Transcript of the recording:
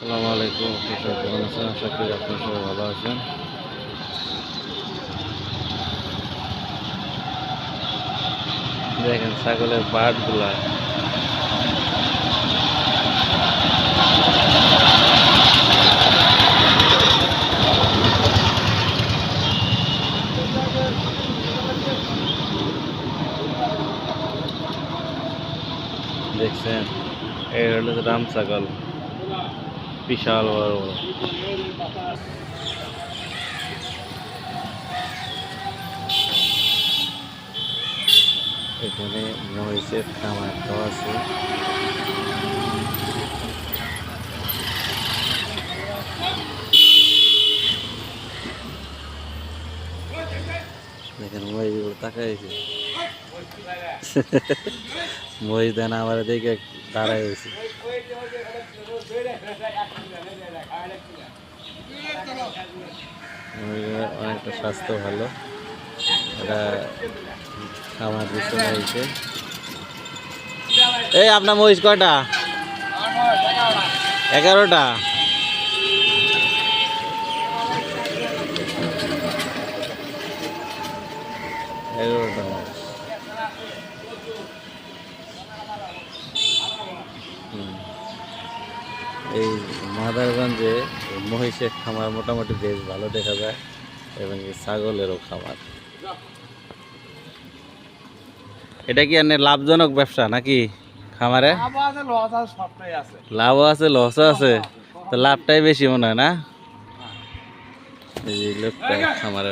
আসসালামু আলাইকুম, কৃষক কেমন আছেন? আশা করি আপনার সবাই ভালো আছেন। দেখেন ছাগলের বাটগুলা দেখছেন এই হলো রাম ছাগল। বিশাল বড় বড় এখানে মহিষের খামারটাও আছে দেখেন মহিষগুলো তাকাইছে মহিষ দেন আমার দিকে দাঁড়াই হয়েছে মহিষের অনেকটা স্বাস্থ্য ভালো। এটা খামার দিচ্ছে মহিষে এই আপনার মহিষ কয়টা? এগারোটা। এগারোটা মহিষ হুম। এই মাদারগঞ্জে মহিষের খামার মোটামুটি বেশ ভালো দেখা যায় এবং ছাগলেরও খামার। এটা কি এনে লাভজনক ব্যবসা নাকি খামারে? লাভও আছে লসও আছে তো লাভটাই বেশি মনে হয় না? এই লোকটা খামারে